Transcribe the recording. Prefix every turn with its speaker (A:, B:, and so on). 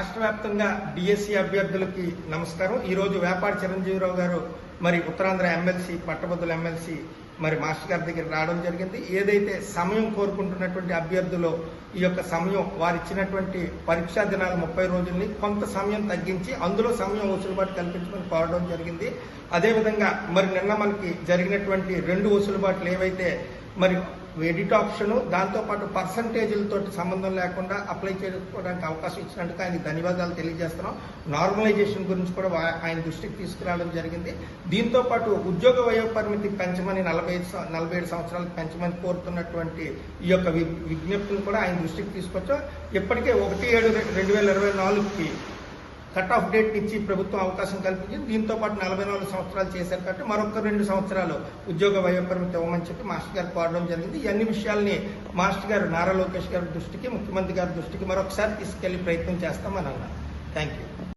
A: రాష్ట్ర వ్యాప్తంగా డిఎస్సి అభ్యర్థులకి నమస్కారం. ఈ రోజు వ్యాపారి చిరంజీవిరావు గారు మరి ఉత్తరాంధ్ర ఎమ్మెల్సీ పట్టభద్రుల ఎమ్మెల్సీ మరి మాస్టర్ గారి దగ్గర రావడం జరిగింది. ఏదైతే సమయం కోరుకుంటున్నటువంటి అభ్యర్థులు ఈ యొక్క సమయం వారు ఇచ్చినటువంటి పరీక్షా దినాల ముప్పై రోజుల్ని కొంత సమయం తగ్గించి అందులో సమయం వసులుబాటు కల్పించమని కోరడం జరిగింది. అదేవిధంగా మరి నిన్న మనకి జరిగినటువంటి రెండు వసులుబాట్లు ఏవైతే మరి ఎడిట్ ఆప్షన్ దాంతోపాటు పర్సంటేజ్లతో సంబంధం లేకుండా అప్లై చేసుకోవడానికి అవకాశం ఇచ్చినందుకు ఆయనకి ధన్యవాదాలు తెలియజేస్తున్నాం. నార్మలైజేషన్ గురించి కూడా ఆయన దృష్టికి తీసుకురావడం జరిగింది. దీంతో పాటు ఉద్యోగ వయో పరిమితి పెంచమని నలభై ఐదు నలభై ఏడు సంవత్సరాలకు పెంచమని కోరుతున్నటువంటి ఈ యొక్క వి- విజ్ఞప్తిని కూడా ఆయన దృష్టికి తీసుకొచ్చాం ఇప్పటికే ఒకటి ఏడు రెండు వేల ఇరవై నాలుగుకి కట్ ఆఫ్ డేట్ ఇచ్చి ప్రభుత్వం అవకాశం కల్పించింది. దీంతో పాటు నలభై నాలుగు సంవత్సరాలు చేశారు కాబట్టి మరొక రెండు సంవత్సరాలు ఉద్యోగ వయోపరిమితి ఇవ్వమని చెప్పి మాస్టర్ గారు కోరడం జరిగింది. ఈ అన్ని విషయాల్ని మాస్టర్ గారు నారా లోకేష్ గారి దృష్టికి ముఖ్యమంత్రి గారి దృష్టికి మరొకసారి తీసుకెళ్ళి ప్రయత్నం చేస్తామని అన్నారు. Thank you